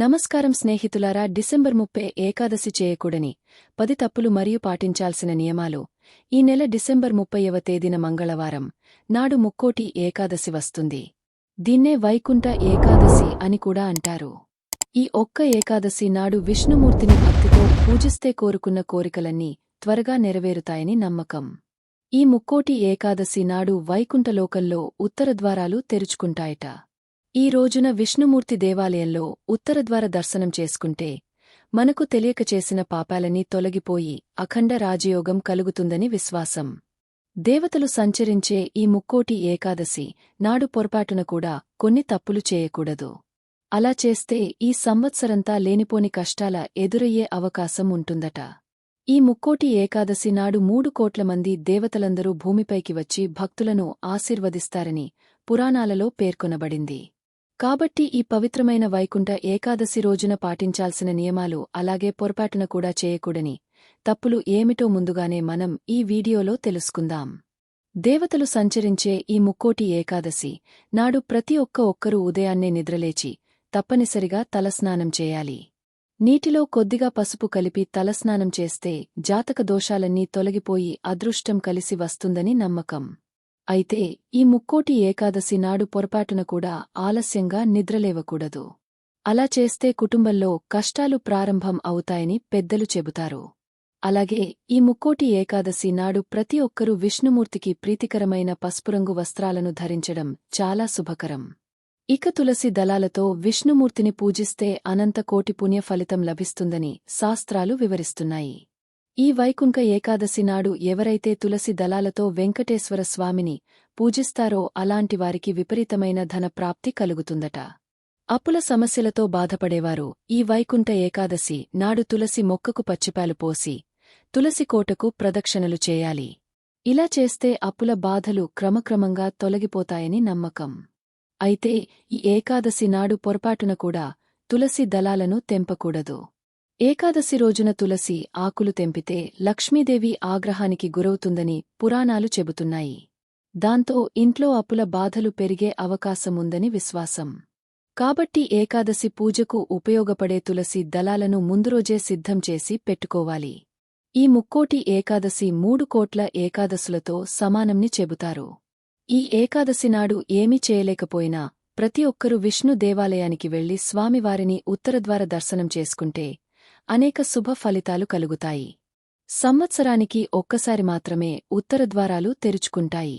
నమస్కారం స్నేహితులారా డిసెంబర్ ముప్పై ఏకాదశి చేయకూడని పది తప్పులు మరియు పాటించాల్సిన నియమాలు. ఈ నెల డిసెంబర్ ముప్పైవ తేదీన మంగళవారం నాడు ముక్కోటి ఏకాదశి వస్తుంది. దీన్నే వైకుంఠ ఏకాదశి అని కూడా అంటారు. ఈ ఒక్క ఏకాదశి నాడు విష్ణుమూర్తిని భక్తితో పూజిస్తే కోరుకున్న కోరికలన్నీ త్వరగా నెరవేరుతాయని నమ్మకం. ఈ ముక్కోటి ఏకాదశి నాడు వైకుంఠలోకంలో ఉత్తరద్వారాలు తెరుచుకుంటాయట. ఈ రోజున విష్ణుమూర్తి దేవాలయంలో ఉత్తరద్వార దర్శనం చేసుకుంటే మనకు తెలియక చేసిన పాపాలన్నీ తొలగిపోయి అఖండ రాజయోగం కలుగుతుందని విశ్వాసం. దేవతలు సంచరించే ఈ ముక్కోటి ఏకాదశి నాడు పొరపాటున కూడా కొన్ని తప్పులు చేయకూడదు. అలా చేస్తే ఈ సంవత్సరంతా లేనిపోని కష్టాల ఎదురయ్యే అవకాశం ఉంటుందట. ఈ ముక్కోటి ఏకాదశి నాడు మూడు కోట్ల మంది దేవతలందరూ భూమిపైకి వచ్చి భక్తులను ఆశీర్వదిస్తారని పురాణాలలో పేర్కొనబడింది. కాబట్టి ఈ పవిత్రమైన వైకుంఠ ఏకాదశి రోజున పాటించాల్సిన నియమాలు అలాగే పొరపాటున కూడా చేయకూడని తప్పులు ఏమిటో ముందుగానే మనం ఈ వీడియోలో తెలుసుకుందాం. దేవతలు సంచరించే ఈ ముక్కోటి ఏకాదశి నాడు ప్రతి ఒక్క ఒక్కరూ ఉదయాన్నే నిద్రలేచి తప్పనిసరిగా తలస్నానం చేయాలి. నీటిలో కొద్దిగా పసుపు కలిపి తలస్నానం చేస్తే జాతక దోషాలన్నీ తొలగిపోయి అదృష్టం కలిసి వస్తుందని నమ్మకం. అయితే ఈ ముక్కోటి ఏకాదశి నాడు పొరపాటున కూడా ఆలస్యంగా నిద్రలేవకూడదు. అలా చేస్తే కుటుంబంలో కష్టాలు ప్రారంభం అవుతాయని పెద్దలు చెబుతారు. అలాగే ఈ ముక్కోటి ఏకాదశి నాడు ప్రతి ఒక్కరూ విష్ణుమూర్తికి ప్రీతికరమైన పసుపురంగు వస్త్రాలను ధరించడం చాలా శుభకరం. ఇక తులసి దళాలతో విష్ణుమూర్తిని పూజిస్తే అనంత కోటి పుణ్య ఫలితం లభిస్తుందని శాస్త్రాలు వివరిస్తున్నాయి. ఈ వైకుంఠ ఏకాదశి నాడు ఎవరైతే తులసి దళాలతో వెంకటేశ్వర స్వామిని పూజిస్తారో అలాంటివారికి విపరీతమైన ధన ప్రాప్తి కలుగుతుందట. అప్పుల సమస్యలతో బాధపడేవారు ఈ వైకుంఠ ఏకాదశి నాడు తులసి మొక్కకు పచ్చిపాలు పోసి తులసి కోటకు ప్రదక్షిణలు చేయాలి. ఇలా చేస్తే అప్పుల బాధలు క్రమక్రమంగా తొలగిపోతాయని నమ్మకం. అయితే ఈ ఏకాదశి నాడు పొరపాటున కూడా తులసి దళాలను తెంపకూడదు. ఏకాదశి రోజున తులసి ఆకులు తెంపితే లక్ష్మీదేవి ఆగ్రహానికి గురవుతుందని పురాణాలు చెబుతున్నాయి. దాంతో ఇంట్లో అప్పుల బాధలు పెరిగే అవకాశముందని విశ్వాసం. కాబట్టి ఏకాదశి పూజకు ఉపయోగపడే తులసి దళాలను ముందురోజే సిద్ధం చేసి పెట్టుకోవాలి. ఈ ముక్కోటి ఏకాదశి మూడు కోట్ల ఏకాదశులతో సమానంని చెబుతారు. ఈ ఏకాదశి నాడు ఏమీ చేయలేకపోయినా ప్రతి ఒక్కరూ విష్ణు దేవాలయానికి వెళ్ళి స్వామివారిని ఉత్తరద్వార దర్శనం చేసుకుంటే అనేక శుభ ఫలితాలు కలుగుతాయి. సంవత్సరానికి ఒక్కసారి మాత్రమే ఉత్తరద్వారాలు తెరుచుకుంటాయి.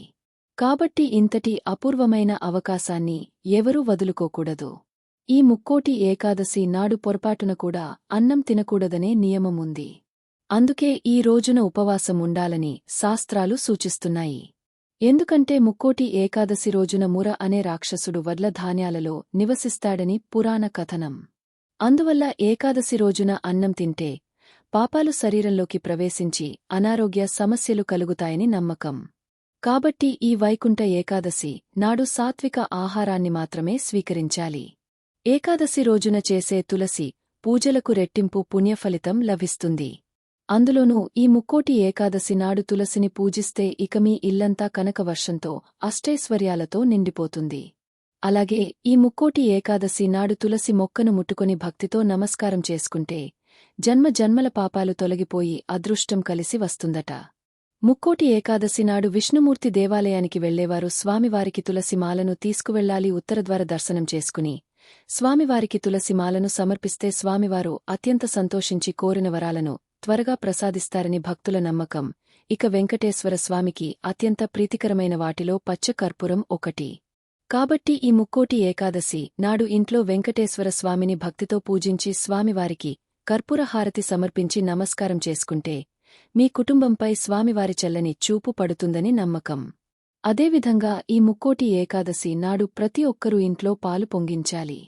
కాబట్టి ఇంతటి అపూర్వమైన అవకాశాన్ని ఎవరూ వదులుకోకూడదు. ఈ ముక్కోటి ఏకాదశి నాడు పొరపాటున కూడా అన్నం తినకూడదనే నియమముంది. అందుకే ఈ రోజున ఉపవాసం ఉండాలని శాస్త్రాలు సూచిస్తున్నాయి. ఎందుకంటే ముక్కోటి ఏకాదశి రోజున ముర అనే రాక్షసుడు వడ్ల ధాన్యాలలో నివసిస్తాడని పురాణ కథనం. అందువల్ల ఏకాదశి రోజున అన్నం తింటే పాపాలు శరీరంలోకి ప్రవేశించి అనారోగ్య సమస్యలు కలుగుతాయని నమ్మకం. కాబట్టి ఈ వైకుంఠ ఏకాదశి నాడు సాత్విక ఆహారాన్ని మాత్రమే స్వీకరించాలి. ఏకాదశి రోజున చేసే తులసి పూజలకు రెట్టింపు పుణ్యఫలితం లభిస్తుంది. అందులోనూ ఈ ముక్కోటి ఏకాదశి నాడు తులసిని పూజిస్తే ఇక మీ ఇల్లంతా కనకవర్షంతో అష్టైశ్వర్యాలతో నిండిపోతుంది. అలాగే ఈ ముక్కోటి ఏకాదశి నాడు తులసి మొక్కను ముట్టుకుని భక్తితో నమస్కారం చేసుకుంటే జన్మ జన్మల పాపాలు తొలగిపోయి అదృష్టం కలిసి వస్తుందట. ముక్కోటి ఏకాదశి నాడు విష్ణుమూర్తి దేవాలయానికి వెళ్ళేవారు స్వామివారికి తులసి మాలను తీసుకువెళ్ళాలి ఉత్తరద్వార దర్శనం చేసుకుని స్వామివారికి తులసి మాలను సమర్పిస్తే స్వామివారు అత్యంత సంతోషించి కోరిన వరాలను త్వరగా ప్రసాదిస్తారని భక్తుల నమ్మకం. ఇక వెంకటేశ్వర స్వామికి అత్యంత ప్రీతికరమైన వాటిలో పచ్చకర్పూరం ఒకటి. కాబట్టి ఈ ముక్కోటి ఏకాదశి నాడు ఇంట్లో వెంకటేశ్వర స్వామిని భక్తితో పూజించి స్వామివారికి కర్పూరహారతి సమర్పించి నమస్కారం చేసుకుంటే మీ కుటుంబంపై స్వామివారి చల్లని చూపు పడుతుందని నమ్మకం. అదేవిధంగా ఈ ముక్కోటి ఏకాదశి నాడు ప్రతి ఒక్కరూ ఇంట్లో పాలు పొంగించాలి.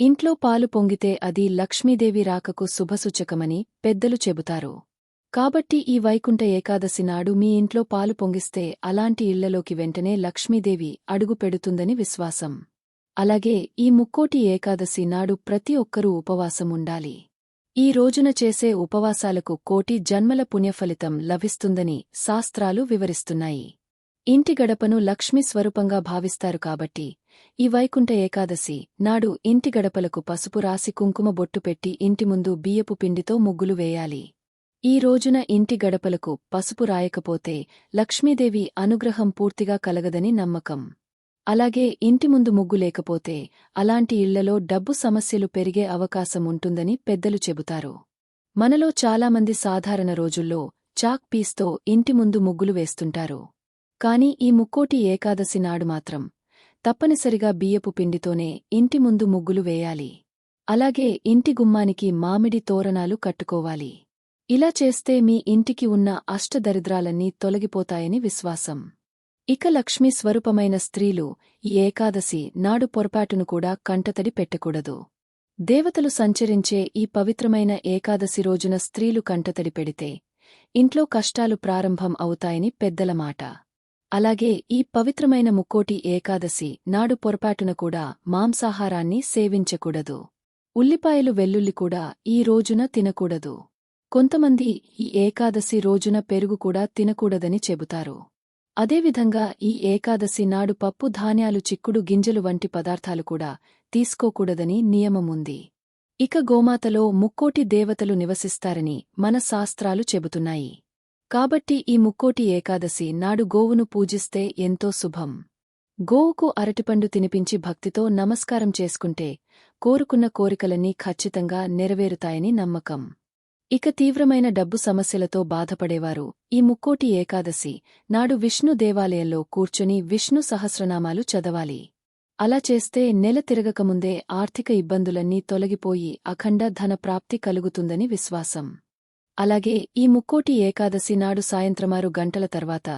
ఇంట్లో పాలు పొంగితే అది లక్ష్మీదేవి రాకకు శుభసూచకమని పెద్దలు చెబుతారు. కాబట్టి ఈ వైకుంఠ ఏకాదశి నాడు మీ ఇంట్లో పాలు పొంగిస్తే అలాంటి ఇళ్ళలోకి వెంటనే లక్ష్మీదేవి అడుగుపెడుతుందని విశ్వాసం. అలాగే ఈ ముక్కోటి ఏకాదశి నాడు ప్రతి ఒక్కరూ ఉపవాసం ఉండాలి. ఈ రోజున చేసే ఉపవాసాలకు కోటి జన్మల పుణ్యఫలితం లభిస్తుందని శాస్త్రాలు వివరిస్తున్నాయి. ఇంటి గడపను లక్ష్మీ స్వరూపంగా భావిస్తారు కాబట్టి ఈ వైకుంఠ ఏకాదశి నాడు ఇంటి గడపలకు పసుపు రాసి కుంకుమ బొట్టు పెట్టి ఇంటి ముందు బియ్యపు పిండితో ముగ్గులు వేయాలి. ఈ రోజున ఇంటి గడపలకు పసుపు రాయకపోతే లక్ష్మీదేవి అనుగ్రహం పూర్తిగా కలగదని నమ్మకం. అలాగే ఇంటి ముందు ముగ్గు లేకపోతే అలాంటి ఇళ్ళలో డబ్బు సమస్యలు పెరిగే అవకాశం ఉంటుందని పెద్దలు చెబుతారు. మనలో చాలామంది సాధారణ రోజుల్లో చాక్ పీస్తో ఇంటి ముందు ముగ్గులు వేస్తుంటారు. కాని ఈ ముక్కోటి ఏకాదశి నాడు మాత్రం తప్పనిసరిగా బియ్యపు పిండితోనే ఇంటి ముందు ముగ్గులు వేయాలి. అలాగే ఇంటి గుమ్మానికి మామిడి తోరణాలు కట్టుకోవాలి. ఇలా చేస్తే మీ ఇంటికి ఉన్న అష్టదరిద్రాలన్నీ తొలగిపోతాయని విశ్వాసం. ఇక లక్ష్మీ స్వరూపమైన స్త్రీలు ఈ ఏకాదశి నాడు పొరపాటును కూడా కంటతడి పెట్టకూడదు. దేవతలు సంచరించే ఈ పవిత్రమైన ఏకాదశి రోజున స్త్రీలు కంటతడి పెడితే ఇంట్లో కష్టాలు ప్రారంభం అవుతాయని పెద్దల మాట. అలాగే ఈ పవిత్రమైన ముక్కోటి ఏకాదశి నాడు పొరపాటున కూడా మాంసాహారాన్ని సేవించకూడదు. ఉల్లిపాయలు వెల్లుల్లి కూడా ఈ రోజున తినకూడదు. కొంతమంది ఈ ఏకాదశి రోజున పెరుగు కూడా తినకూడదని చెబుతారు. అదేవిధంగా ఈ ఏకాదశి నాడు పప్పు ధాన్యాలు చిక్కుడు గింజలు వంటి పదార్థాలు కూడా తీసుకోకూడదని నియమముంది. ఇక గోమాతలో ముక్కోటి దేవతలు నివసిస్తారని మన శాస్త్రాలు చెబుతున్నాయి. కాబట్టి ఈ ముక్కోటి ఏకాదశి నాడు గోవును పూజిస్తే ఎంతో శుభం. గోవుకు అరటిపండు తినిపించి భక్తితో నమస్కారం చేసుకుంటే కోరుకున్న కోరికలన్నీ ఖచ్చితంగా నెరవేరుతాయని నమ్మకం. ఇక తీవ్రమైన డబ్బు సమస్యలతో బాధపడేవారు. ఈ ముక్కోటి ఏకాదశి నాడు విష్ణు దేవాలయంలో కూర్చుని విష్ణు సహస్రనామాలు చదవాలి. అలా చేస్తే నెల తిరగకముందే ఆర్థిక ఇబ్బందులన్నీ తొలగిపోయి అఖండ ధన ప్రాప్తి కలుగుతుందని విశ్వాసం. అలాగే ఈ ముక్కోటి ఏకాదశి నాడు సాయంత్రమారు గంటల తర్వాత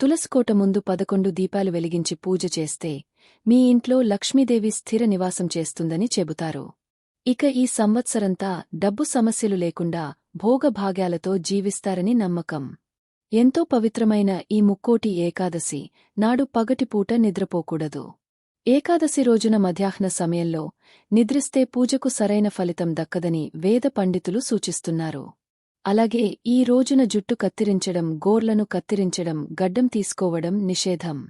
తులసికోట ముందు పదకొండు దీపాలు వెలిగించి పూజ చేస్తే మీ ఇంట్లో లక్ష్మీదేవి స్థిర నివాసం చేస్తుందని చెబుతారు. ఇక ఈ సంవత్సరంతా డబ్బు సమస్యలు లేకుండా భోగభాగ్యాలతో జీవిస్తారని నమ్మకం. ఎంతో పవిత్రమైన ఈ ముక్కోటి ఏకాదశి నాడు పగటిపూట నిద్రపోకూడదు. ఏకాదశి రోజున మధ్యాహ్న సమయంలో నిద్రిస్తే పూజకు సరైన ఫలితం దక్కదని వేద పండితులు సూచిస్తున్నారు. అలాగే ఈ రోజున జుట్టు కత్తిరించడం గోర్లను కత్తిరించడం గడ్డం తీసుకోవడం నిషేధం.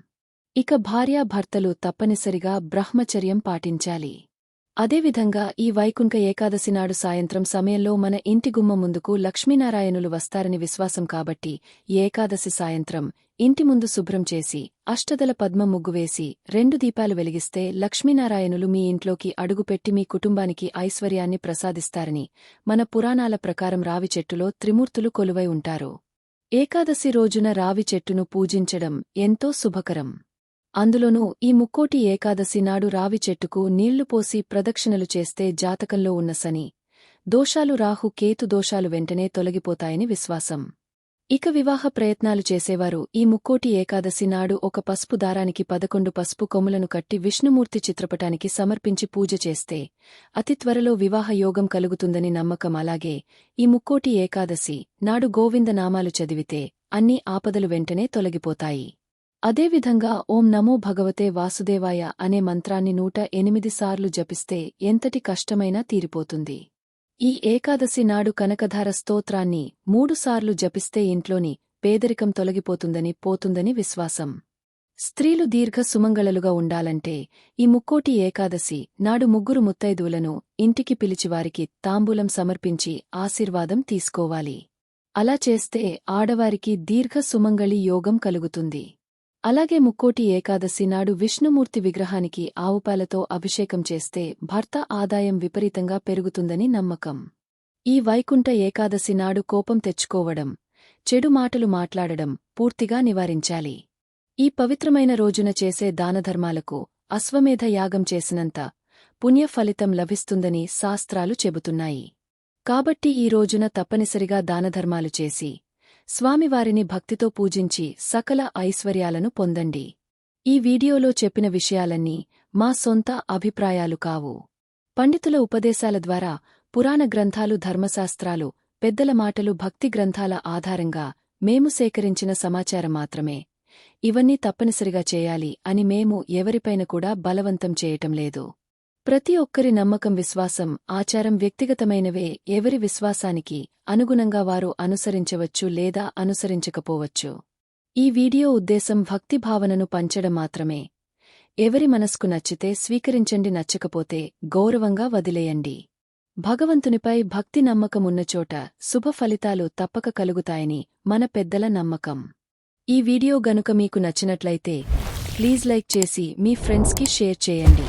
ఇక భార్యాభర్తలు తప్పనిసరిగా బ్రహ్మచర్యం పాటించాలి. అదేవిధంగా ఈ వైకుంఠ ఏకాదశి నాడు సాయంత్రం సమయంలో మన ఇంటి గుమ్మ ముందుకు లక్ష్మీనారాయణులు వస్తారని విశ్వాసం కాబట్టి ఏకాదశి సాయంత్రం ఇంటి ముందు శుభ్రం చేసి అష్టదల పద్మ ముగ్గువేసి రెండు దీపాలు వెలిగిస్తే లక్ష్మీనారాయణులు మీ ఇంట్లోకి అడుగుపెట్టి మీ కుటుంబానికి ఐశ్వర్యాన్ని ప్రసాదిస్తారని మన పురాణాల ప్రకారం రావి చెట్టులో త్రిమూర్తులు కొలువై ఉంటారు. ఏకాదశి రోజున రావి చెట్టును పూజించడం ఎంతో శుభకరం. అందులోనూ ఈ ముక్కోటి ఏకాదశి నాడు రావి చెట్టుకు నీళ్ళు పోసి ప్రదక్షిణలు చేస్తే జాతకంలో ఉన్న శని. దోషాలు రాహు కేతు దోషాలు వెంటనే తొలగిపోతాయని విశ్వాసం. ఇక వివాహ ప్రయత్నాలు చేసేవారు ఈ ముక్కోటి ఏకాదశి నాడు ఒక పసుపు దారానికి పదకొండు పసుపు కొమ్ములను కట్టి విష్ణుమూర్తి చిత్రపటానికి సమర్పించి పూజ చేస్తే అతి త్వరలో వివాహ యోగం కలుగుతుందని నమ్మకం. అలాగే ఈ ముక్కోటి ఏకాదశి నాడు గోవింద నామాలు చదివితే అన్ని ఆపదలు వెంటనే తొలగిపోతాయి. అదేవిధంగా ఓం నమో భగవతే వాసుదేవాయ అనే మంత్రాన్ని నూట ఎనిమిది సార్లు జపిస్తే ఎంతటి కష్టమైనా తీరిపోతుంది. ఈ ఏకాదశి నాడు కనకధార స్తోత్రాన్ని మూడుసార్లు జపిస్తే ఇంట్లోని పేదరికం తొలగిపోతుందని పోతుందని విశ్వాసం. స్త్రీలు దీర్ఘ సుమంగళలుగా ఉండాలంటే ఈ ముక్కోటి ఏకాదశి నాడు ముగ్గురు ముత్తైదువులను ఇంటికి పిలిచివారికి తాంబూలం సమర్పించి ఆశీర్వాదం తీసుకోవాలి. అలా చేస్తే ఆడవారికి దీర్ఘ సుమంగళి యోగం కలుగుతుంది. అలాగే ముక్కోటి ఏకాదశి నాడు విష్ణుమూర్తి విగ్రహానికి ఆవుపాలతో అభిషేకం చేస్తే భర్త ఆదాయం విపరీతంగా పెరుగుతుందని నమ్మకం. ఈ వైకుంఠ ఏకాదశి నాడు కోపం తెచ్చుకోవడం చెడు మాటలు మాట్లాడడం పూర్తిగా నివారించాలి. ఈ పవిత్రమైన రోజున చేసే దానధర్మాలకు అశ్వమేధ యాగం చేసినంత పుణ్యఫలితం లభిస్తుందని శాస్త్రాలు చెబుతున్నాయి. కాబట్టి ఈ రోజున తప్పనిసరిగా దానధర్మాలు చేసి స్వామివారిని భక్తితో పూజించి సకల ఐశ్వర్యాలను పొందండి. ఈ వీడియోలో చెప్పిన విషయాలన్నీ మా సొంత అభిప్రాయాలు కావు. పండితుల ఉపదేశాల ద్వారా పురాణ గ్రంథాలు ధర్మశాస్త్రాలు పెద్దల మాటలు భక్తి గ్రంథాల ఆధారంగా మేము సేకరించిన సమాచారం మాత్రమే. ఇవన్నీ తప్పనిసరిగా చేయాలి అని మేము ఎవరిపైన కూడా బలవంతం చేయటం లేదు. ప్రతి ఒక్కరి నమ్మకం విశ్వాసం ఆచారం వ్యక్తిగతమైనవే ఎవరి విశ్వాసానికి అనుగుణంగా వారు అనుసరించవచ్చు లేదా అనుసరించకపోవచ్చు. ఈ వీడియో ఉద్దేశం భక్తిభావనను పంచడం మాత్రమే. ఎవరి మనస్కు నచ్చితే స్వీకరించండి నచ్చకపోతే గౌరవంగా వదిలేయండి. భగవంతునిపై భక్తి నమ్మకమున్నచోట శుభ ఫలితాలు తప్పక కలుగుతాయని మన పెద్దల నమ్మకం. ఈ వీడియో గనుక మీకు నచ్చినట్లయితే ప్లీజ్ లైక్ చేసి మీ ఫ్రెండ్స్కి షేర్ చేయండి.